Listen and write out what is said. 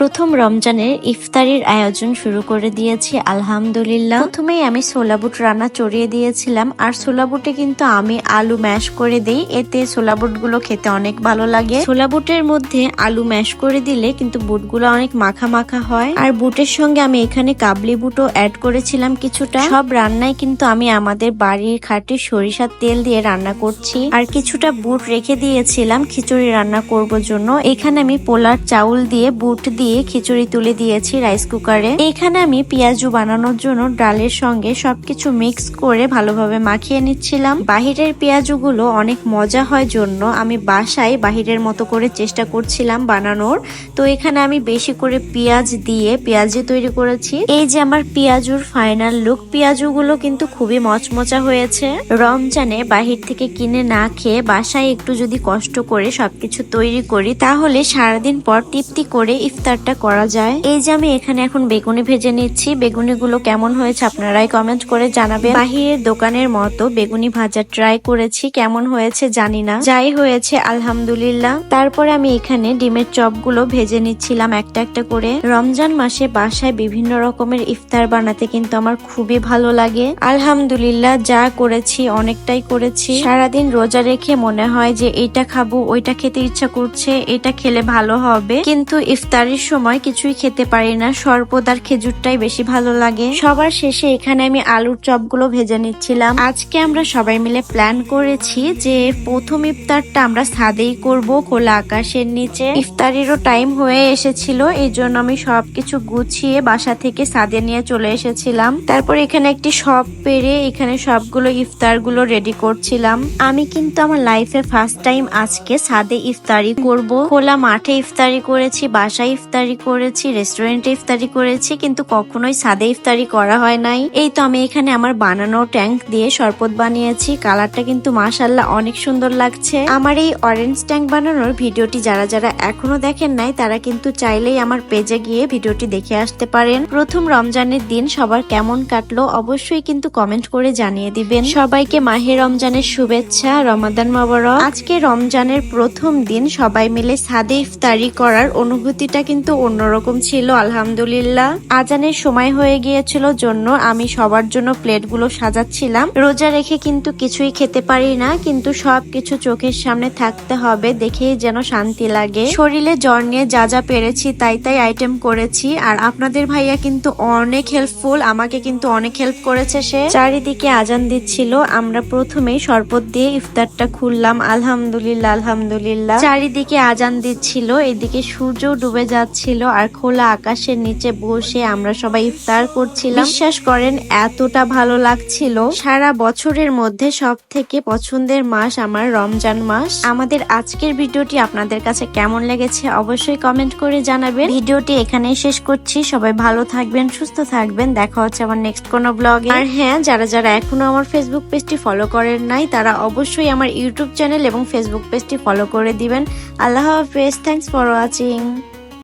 প্রথম রমজানের ইফতারির আয়োজন শুরু করে দিয়েছি, আলহামদুলিল্লাহ। প্রথমেই আমি ছোলা বুট রান্না চড়িয়ে দিয়েছিলাম, আর ছোলা বুটে কিন্তু আমি আলু ম্যাশ করে দিই, এতে ছোলা বুটগুলো খেতে অনেক ভালো লাগে। ছোলা বুটের মধ্যে আলু ম্যাশ করে দিলে কিন্তু বুটগুলো অনেক মাখা মাখা হয়। আর বুটের সঙ্গে আমি এখানে কাবলি বুটও অ্যাড করেছিলাম কিছুটা। সব রান্নায় কিন্তু আমি আমাদের বাড়ির খাঁটি সরিষার তেল দিয়ে রান্না করছি। আর কিছুটা বুট রেখে দিয়েছিলাম, খিচুড়ি রান্না করব জন্য। এখানে আমি পোলার চাউল দিয়ে বুট দিয়ে খিচুড়ি তুলে দিয়েছি রাইস কুকারে এখানে আমি পেঁয়াজু বানানোর জন্য ডালের সঙ্গে সবকিছু মিক্স করে ভালোভাবে মাখিয়ে নিচ্ছিলাম। বাহিরের পেঁয়াজুগুলো অনেক মজা হয় জন্য আমি বাসায় বাহিরের মতো করে চেষ্টা করছিলাম বানানোর। তো এখানে আমি বেশি করে পেঁয়াজ দিয়ে পেঁয়াজি তৈরি করেছি। এই যে আমার পেঁয়াজুর ফাইনাল লুক পেঁয়াজুগুলো কিন্তু খুবই মচমচা হয়েছে। রমজানে বাহির থেকে কিনে না খেয়ে বাসায় একটু যদি কষ্ট করে সবকিছু তৈরি করি, তাহলে সারাদিন পর তৃপ্তি করে ইফতারটা করা যায়। এই যে আমি এখানে এখন বেগুনি ভেজে নিচ্ছি। বেগুনিগুলো কেমন হয়েছে আপনারাই কমেন্ট করে জানাবেন। বাহিরের দোকানের মতো বেগুনি ভাজা ট্রাই করেছি। কেমন হয়েছে জানি না। যাই হয়েছে, আলহামদুলিল্লাহ। তারপরে আমি এখানে ডিমের চপগুলো ভেজে নিচ্ছিলাম একটা একটা করে। রমজান মাসে বাসায় বিভিন্ন রকমের ইফতার বানাতে কিন্তু আমার খুবই ভালো লাগে। আলহামদুলিল্লাহ, যা করেছি, অনেকটাই করেছি। সারাদিন রোজা রেখে মনে হয় যে, এটা খাব, ওইটা খেতে ইচ্ছা করছে, এটা খেলে ভালো হবে। কিন্তু ইফতারের সময় কিছুই খেতে পারি না। শরবত আর খেজুরটাই বেশি ভালো লাগে। সবার শেষে এখানে আমি আলুর চপগুলো ভেজে নিচ্ছিলাম। আজকে আমরা সবাই মিলে প্ল্যান করেছি যে প্রথম ইফতারটা আমরা ছাদেই করব খোলা আকাশের নিচে। ইফতারেরও টাইম হয়ে এসেছিল, এই জন্য আমি সবকিছু গুছিয়ে বাসা থেকে ছাদে নিয়ে চলে এসেছিলাম। তারপর এখানে একটি সব পেরে এখানে সবগুলো ইফতারগুলো রেডি করছিলাম। আমি কিন্তু আমার লাইফে ফার্স্ট টাইম আজকে ছাদে ইফতারি করব। খোলা মাঠে ইফতারি করেছি, বাসায় ইফতারি করেছি রেস্টুরেন্টে ইফতারি করেছি, কিন্তু কখনোই সাদে ইফতারি করা হয় নাই। এই তো আমি এখানে আমার বানানো ট্যাঙ্ক দিয়ে শরবত বানিয়েছি। কালারটা কিন্তু মাশাল্লাহ অনেক সুন্দর লাগছে। আমার এই অরেঞ্জ ট্যাঙ্ক বানানোর ভিডিওটি যারা যারা এখনও দেখেন নাই, তারা কিন্তু চাইলেই আমার পেজে গিয়ে ভিডিওটি দেখে আসতে পারেন। প্রথম রমজানের দিন সবার কেমন কাটলো অবশ্যই কিন্তু কমেন্ট করে জানিয়ে দিবেন। সবাইকে মাহে রমজানের শুভেচ্ছা, রমাদান মোবারক। আজকে রমজানের প্রথম দিন সবাই মিলে সাদে ইফতারি করার অনুভূতিটা কিন্তু অন্যরকম ছিল, আলহামদুলিল্লাহ। আজানের সময় হয়ে গিয়েছিল জন্য আমি সবার জন্য প্লেটগুলো সাজাচ্ছিলাম। রোজা রেখে কিন্তু কিছুই খেতে পারি না, কিন্তু সব কিছু চোখের সামনে থাকতে হবে দেখেই যেন শান্তি লাগে। শরীরে জ্বর নিয়ে যা যা পেরেছি, তাই তাই আইটেম করেছি। আর আপনাদের ভাইয়া কিন্তু অনেক হেল্পফুল, আমাকে কিন্তু অনেক হেল্প করেছে সে। চারিদিকে আজান দিচ্ছিল, আমরা প্রথমেই শরবত দিয়ে ইফতারটা খুললাম, আলহামদুলিল্লাহ আলহামদুলিল্লাহ। চারিদিকে আজান দিচ্ছিল, এদিকে সূর্য ডুবে যাচ্ছিল আর খোলা আকাশের নিচে বসে আমরা সবাই ইফতার করছিলাম। বিশ্বাস করেন, এতটা ভালো লাগছিল। সারা বছরের মধ্যে সব থেকে পছন্দের মাস আমার রমজান মাস। আমাদের আজকের ভিডিওটি আপনাদের কাছে কেমন লেগেছে অবশ্যই কমেন্ট করে জানাবেন। ভিডিওটি এখানেই শেষ করছি। সবাই ভালো থাকবেন, সুস্থ থাকবেন। দেখা হচ্ছে আমার নেক্সট কোনো ব্লগে আর হ্যাঁ যারা যারা এখনও আমার ফেসবুক পেজটি ফলো করেন নাই, তারা অবশ্যই আমার ইউটিউব চ্যানেল এবং ফেসবুক পেজটি ফলো করে দিবেন। আল্লাহ হাফেজ। Thanks for watching